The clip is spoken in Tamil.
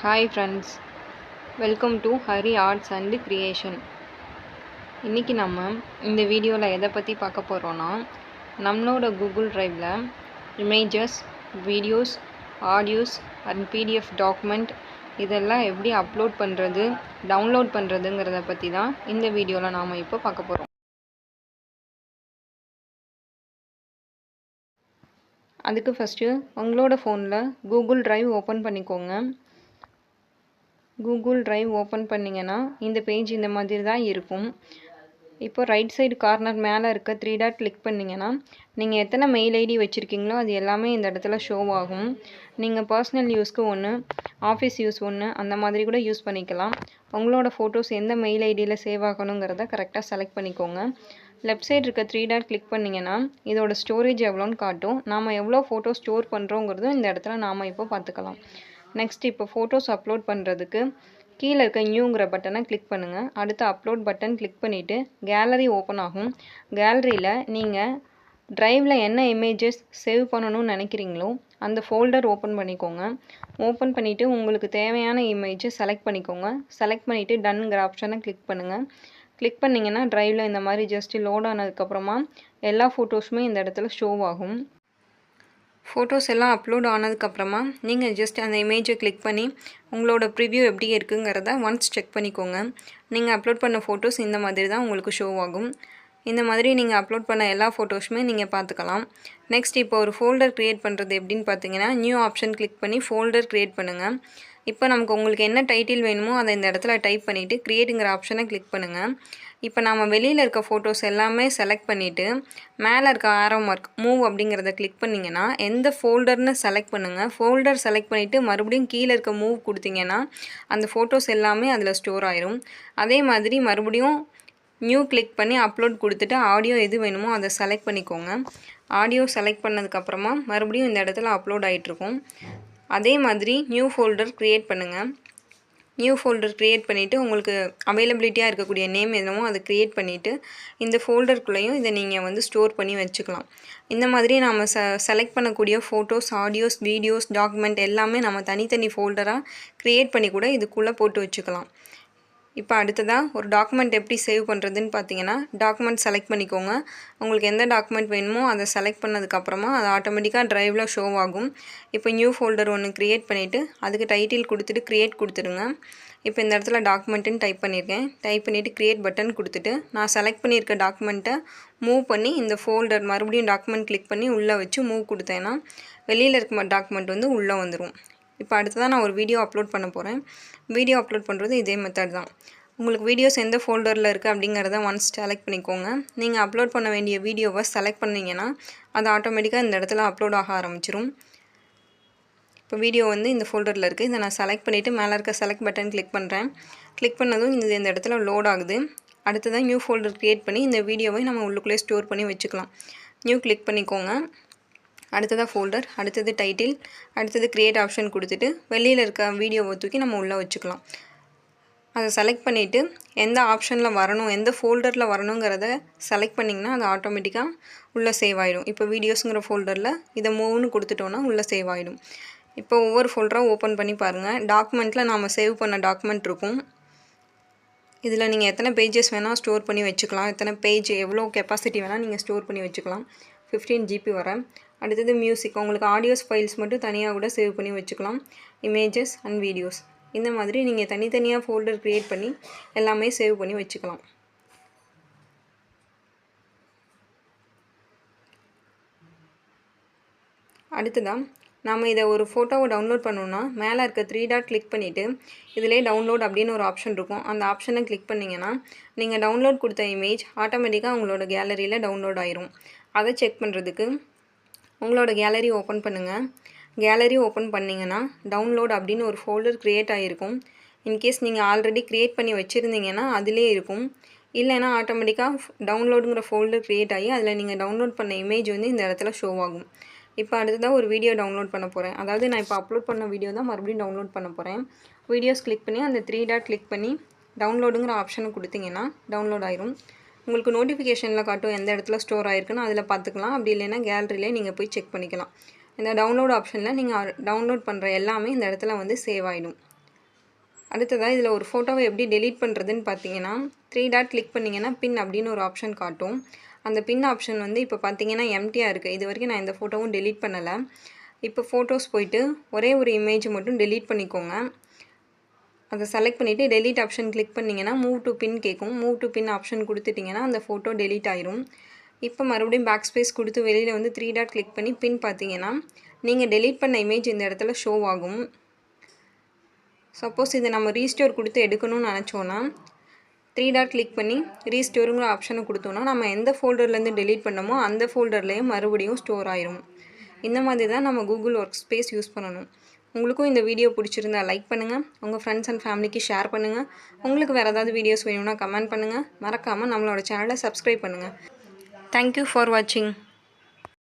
Hi friends welcome to Hari arts and creation இன்றைக்கி நம்ம இந்த வீடியோவில் எதை பற்றி பார்க்க போகிறோன்னா நம்மளோட Google ட்ரைவில் images videos audios and PDF document இதெல்லாம் எப்படி அப்லோட் பண்ணுறது டவுன்லோட் பண்ணுறதுங்கிறத பற்றி தான் இந்த வீடியோவில் நாம் இப்போ பார்க்க போகிறோம் அதுக்கு ஃபஸ்ட்டு உங்களோட ஃபோனில் கூகுள் ட்ரைவ் ஓப்பன் பண்ணிக்கோங்க. கூகுள் ட்ரைவ் ஓப்பன் பண்ணிங்கன்னா இந்த பேஜ் இந்த மாதிரி தான் இருக்கும். இப்போ ரைட் சைடு கார்னர் மேலே இருக்க த்ரீ டாட் கிளிக் பண்ணிங்கன்னா நீங்கள் எத்தனை மெயில் ஐடி வச்சுருக்கீங்களோ அது எல்லாமே இந்த இடத்துல ஷோ ஆகும். நீங்கள் பர்சனல் யூஸ்க்கு ஒன்று ஆஃபீஸ் யூஸ் ஒன்று அந்த மாதிரி கூட யூஸ் பண்ணிக்கலாம். உங்களோட ஃபோட்டோஸ் எந்த மெயில் ஐடியில் சேவ் ஆகணுங்கிறத கரெக்டாக செலக்ட் பண்ணிக்கோங்க. லெஃப்ட் சைடு இருக்க த்ரீ டாட் கிளிக் பண்ணிங்கன்னா இதோட ஸ்டோரேஜ் எவ்வளோன்னு காட்டும். நாம் எவ்வளோ ஃபோட்டோ ஸ்டோர் பண்ணுறோங்கிறதும் இந்த இடத்துல நாம் இப்போ பார்த்துக்கலாம். நெக்ஸ்ட் இப்போ ஃபோட்டோஸ் அப்லோட் பண்ணுறதுக்கு கீழே இருக்க நியூங்கிற பட்டனை கிளிக் பண்ணுங்கள் அடுத்து அப்லோட் பட்டன் கிளிக் பண்ணிவிட்டு கேலரி ஓப்பன் ஆகும். கேலரியில் நீங்கள் ட்ரைவில் என்ன இமேஜஸ் சேவ் பண்ணணும்னு நினைக்கிறீங்களோ அந்த ஃபோல்டர் ஓப்பன் பண்ணிக்கோங்க. ஓப்பன் பண்ணிவிட்டு உங்களுக்கு தேவையான இமேஜை செலக்ட் பண்ணிக்கோங்க. செலக்ட் பண்ணிவிட்டு டன்ங்கிற ஆப்ஷனை கிளிக் பண்ணுங்கள் கிளிக் பண்ணிங்கன்னா ட்ரைவில் இந்த மாதிரி ஜஸ்ட்டு லோட் ஆனதுக்கப்புறமா எல்லா ஃபோட்டோஸுமே இந்த இடத்துல ஷோ ஆகும். ஃபோட்டோஸ் எல்லாம் அப்லோட் ஆனதுக்கப்புறமா நீங்கள் ஜஸ்ட் அந்த இமேஜை கிளிக் பண்ணி உங்களோட ப்ரிவ்யூ எப்படி இருக்குங்கிறத ஒன்ஸ் செக் பண்ணிக்கோங்க. நீங்கள் அப்லோட் பண்ண ஃபோட்டோஸ் இந்த மாதிரி தான் உங்களுக்கு ஷோ ஆகும். இந்த மாதிரி நீங்கள் அப்லோட் பண்ண எல்லா ஃபோட்டோஸுமே நீங்கள் பார்த்துக்கலாம். நெக்ஸ்ட் இப்போ ஒரு ஃபோல்டர் க்ரியேட் பண்ணுறது எப்படின்னு பார்த்தீங்கன்னா நியூ ஆப்ஷன் கிளிக் பண்ணி ஃபோல்டர் க்ரியேட் பண்ணுங்கள் இப்போ நமக்கு உங்களுக்கு என்ன டைட்டில் வேணுமோ அதை இந்த இடத்துல டைப் பண்ணிவிட்டு க்ரியேட்டுங்கிற ஆப்ஷனை கிளிக் பண்ணுங்கள் இப்போ நம்ம வெளியில் இருக்க ஃபோட்டோஸ் எல்லாமே செலக்ட் பண்ணிவிட்டு மேலே இருக்க ஆரோ மார்க் மூவ் அப்படிங்கிறத கிளிக் பண்ணிங்கன்னா எந்த ஃபோல்டர்னு செலக்ட் பண்ணுங்கள் ஃபோல்டர் செலக்ட் பண்ணிவிட்டு மறுபடியும் கீழே இருக்க மூவ் கொடுத்தீங்கன்னா அந்த ஃபோட்டோஸ் எல்லாமே அதில் ஸ்டோர் ஆயிரும். அதே மாதிரி மறுபடியும் நியூ கிளிக் பண்ணி அப்லோட் கொடுத்துட்டு ஆடியோ எது வேணுமோ அதை செலக்ட் பண்ணிக்கோங்க. ஆடியோ செலக்ட் பண்ணதுக்கப்புறமா மறுபடியும் இந்த இடத்துல அப்லோட் ஆகிட்ருக்கும் அதே மாதிரி நியூ ஃபோல்டர் க்ரியேட் பண்ணுங்கள் நியூ ஃபோல்டர் க்ரியேட் பண்ணிவிட்டு உங்களுக்கு அவைலபிலிட்டியாக இருக்கக்கூடிய நேம் என்னமோ அதை க்ரியேட் பண்ணிவிட்டு இந்த ஃபோல்டருக்குள்ளேயும் இதை நீங்கள் வந்து ஸ்டோர் பண்ணி வச்சுக்கலாம். இந்த மாதிரி நாம் ச செலக்ட் பண்ணக்கூடிய ஃபோட்டோஸ் ஆடியோஸ் வீடியோஸ் டாக்குமெண்ட் எல்லாமே நம்ம தனித்தனி ஃபோல்டராக க்ரியேட் பண்ணி கூட இதுக்குள்ளே போட்டு வச்சுக்கலாம். இப்போ அடுத்ததாக ஒரு டாக்குமெண்ட் எப்படி சேவ் பண்ணுறதுன்னு பார்த்தீங்கன்னா டாக்குமெண்ட் செலக்ட் பண்ணிக்கோங்க. உங்களுக்கு எந்த டாக்குமெண்ட் வேணுமோ அதை செலக்ட் பண்ணதுக்கப்புறமா அது ஆட்டோமேட்டிக்காக ட்ரைவில் ஷோ ஆகும். இப்போ நியூ ஃபோல்டர் ஒன்று க்ரியேட் பண்ணிவிட்டு அதுக்கு டைட்டில் கொடுத்துட்டு க்ரியேட் கொடுத்துருங்க இப்போ இந்த இடத்துல டாக்குமெண்ட்டுன்னு டைப் பண்ணியிருக்கேன். டைப் பண்ணிவிட்டு க்ரியேட் பட்டன் கொடுத்துட்டு நான் செலக்ட் பண்ணியிருக்க டாக்குமெண்ட்டை மூவ் பண்ணி இந்த ஃபோல்டர் மறுபடியும் டாக்குமெண்ட் கிளிக் பண்ணி உள்ளே வச்சு மூவ் கொடுத்தேன்னா வெளியில் இருக்க டாக்குமெண்ட் வந்து உள்ளே வந்துடும் இப்போ அடுத்ததாக நான் ஒரு வீடியோ அப்லோட் பண்ண போகிறேன் வீடியோ அப்லோட் பண்ணுறது இதே மெத்தட் தான். உங்களுக்கு வீடியோஸ் எந்த ஃபோல்டரில் இருக்குது அப்படிங்கிறத ஒன்ஸ் செலக்ட் பண்ணிக்கோங்க. நீங்கள் அப்லோட் பண்ண வேண்டிய வீடியோவை செலக்ட் பண்ணிங்கன்னா அது ஆட்டோமேட்டிக்காக இந்த இடத்துல அப்லோட் ஆக ஆரம்பிச்சிரும். இப்போ வீடியோ வந்து இந்த ஃபோல்டரில் இருக்குது இதை நான் செலக்ட் பண்ணிவிட்டு மேலே இருக்க செலக்ட் பட்டன் கிளிக் பண்ணுறேன் கிளிக் பண்ணதும் இது இந்த இடத்துல லோட் ஆகுது. அடுத்ததான் நியூ ஃபோல்டர் க்ரியேட் பண்ணி இந்த வீடியோவை நம்ம உள்ளுக்குள்ளே ஸ்டோர் பண்ணி வச்சுக்கலாம். நியூ கிளிக் பண்ணிக்கோங்க. அடுத்ததாக ஃபோல்டர் அடுத்தது டைட்டில் அடுத்தது க்ரியேட் ஆப்ஷன் கொடுத்துட்டு வெளியில் இருக்க வீடியோவை தூக்கி நம்ம உள்ளே வச்சுக்கலாம். அதை செலக்ட் பண்ணிவிட்டு எந்த ஆப்ஷனில் வரணும் எந்த ஃபோல்டரில் வரணுங்கிறத செலக்ட் பண்ணிங்கன்னா அது ஆட்டோமேட்டிக்காக உள்ளே சேவ் ஆகிடும் இப்போ வீடியோஸுங்கிற ஃபோல்டரில் இதை மூவ்னு கொடுத்துட்டோன்னா உள்ளே சேவ் ஆகிடும் இப்போ ஒவ்வொரு ஃபோல்டராக ஓப்பன் பண்ணி பாருங்கள் டாக்குமெண்ட்டில் நாம் சேவ் பண்ண டாக்குமெண்ட் இருக்கும். இதில் நீங்கள் எத்தனை பேஜஸ் வேணால் ஸ்டோர் பண்ணி வச்சுக்கலாம். எத்தனை பேஜ் எவ்வளோ கெப்பாசிட்டி வேணால் நீங்கள் ஸ்டோர் பண்ணி வச்சுக்கலாம். ஃபிஃப்டீன் ஜிபி வர அடுத்தது மியூசிக் உங்களுக்கு ஆடியோஸ் ஃபைல்ஸ் மட்டும் தனியாக கூட சேவ் பண்ணி வச்சுக்கலாம். இமேஜஸ் அண்ட் வீடியோஸ் இந்த மாதிரி நீங்கள் தனித்தனியாக ஃபோல்டர் க்ரியேட் பண்ணி எல்லாமே சேவ் பண்ணி வச்சுக்கலாம். அடுத்ததாக நாம் இதை ஒரு ஃபோட்டோவை டவுன்லோட் பண்ணோன்னா மேலே இருக்க த்ரீ டாட் கிளிக் பண்ணிவிட்டு இதிலே டவுன்லோட் அப்படின்னு ஒரு ஆப்ஷன் இருக்கும். அந்த ஆப்ஷனை கிளிக் பண்ணிங்கன்னா நீங்கள் டவுன்லோட் கொடுத்த இமேஜ் ஆட்டோமேட்டிக்காக உங்களோட கேலரியில் டவுன்லோட் ஆயிரும். அதை செக் பண்ணுறதுக்கு உங்களோட கேலரி ஓப்பன் பண்ணுங்கள் கேலரி ஓப்பன் பண்ணிங்கன்னா டவுன்லோட் அப்படின்னு ஒரு ஃபோல்டர் க்ரியேட் ஆகிருக்கும் இன்கேஸ் நீங்கள் ஆல்ரெடி க்ரியேட் பண்ணி வச்சுருந்தீங்கன்னா அதிலே இருக்கும். இல்லைன்னா ஆட்டோமேட்டிக்காக டவுன்லோடுங்கிற ஃபோல்டர் க்ரியேட் ஆகி அதில் நீங்கள் டவுன்லோட் பண்ண இமேஜ் வந்து இந்த இடத்துல ஷோ ஆகும். இப்போ அடுத்ததாக ஒரு வீடியோ டவுன்லோட் பண்ண போகிறேன் அதாவது நான் இப்போ அப்லோட் பண்ண வீடியோ தான் மறுபடியும் டவுன்லோட் பண்ண போகிறேன் வீடியோஸ் கிளிக் பண்ணி அந்த த்ரீ டாட் கிளிக் பண்ணி டவுன்லோடுங்கிற ஆப்ஷனை கொடுத்தீங்கன்னா டவுன்லோட் ஆயிரும். உங்களுக்கு நோட்டிஃபிகேஷனில் காட்டும் எந்த இடத்துல ஸ்டோர் ஆயிருக்குன்னு அதில் பார்த்துக்கலாம். அப்படி இல்லைன்னா கேலரியிலே நீங்கள் போய் செக் பண்ணிக்கலாம். இந்த டவுன்லோட் ஆப்ஷனில் நீங்கள் டவுன்லோட் பண்ணுற எல்லாமே இந்த இடத்துல வந்து சேவ் ஆகிடும் அடுத்ததாக இதில் ஒரு ஃபோட்டோவை எப்படி டெலீட் பண்ணுறதுன்னு பார்த்தீங்கன்னா த்ரீ டாட் கிளிக் பண்ணிங்கன்னா பின் அப்படின்னு ஒரு ஆப்ஷன் காட்டும். அந்த பின் ஆப்ஷன் வந்து இப்போ பார்த்தீங்கன்னா எம்டியாக இருக்குது இது வரைக்கும் நான் இந்த ஃபோட்டோவும் டெலீட் பண்ணலை. இப்போ ஃபோட்டோஸ் போயிட்டு ஒரே ஒரு இமேஜ் மட்டும் டெலீட் பண்ணிக்கோங்க. அதை செலக்ட் பண்ணிவிட்டு டெலிட் ஆப்ஷன் கிளிக் பண்ணிங்கன்னா மூவ் டு பின் கேட்கும் மூவ் டு பின் ஆப்ஷன் கொடுத்துட்டிங்கன்னா அந்த ஃபோட்டோ டெலிட் ஆயிரும். இப்போ மறுபடியும் பேக் ஸ்பேஸ் கொடுத்து வெளியில் வந்து த்ரீ டாட் கிளிக் பண்ணி பின் பார்த்தீங்கன்னா நீங்கள் டெலீட் பண்ண இமேஜ் இந்த இடத்துல ஷோ ஆகும். சப்போஸ் இதை நம்ம ரீஸ்டோர் கொடுத்து எடுக்கணும்னு நினச்சோன்னா த்ரீ டாட் கிளிக் பண்ணி ரீஸ்டோருங்கிற ஆப்ஷனை கொடுத்தோன்னா நம்ம எந்த ஃபோல்டர்லேருந்து டெலீட் பண்ணமோ அந்த ஃபோல்டர்லேயே மறுபடியும் ஸ்டோர் ஆயிரும். இந்த மாதிரி தான் நம்ம கூகுள் ஒர்க் ஸ்பேஸ் யூஸ் பண்ணணும். உங்களுக்கும் இந்த வீடியோ பிடிச்சிருந்தா லைக் பண்ணுங்கள் உங்கள் ஃப்ரெண்ட்ஸ் அண்ட் ஃபேமிலிக்கு ஷேர் பண்ணுங்கள் உங்களுக்கு வேறு ஏதாவது வீடியோஸ் வேணும்னா கமெண்ட் பண்ணுங்கள் மறக்காமல் நம்மளோட சேனலை சப்ஸ்கிரைப் பண்ணுங்கள் தேங்க்யூ ஃபார் வாட்சிங்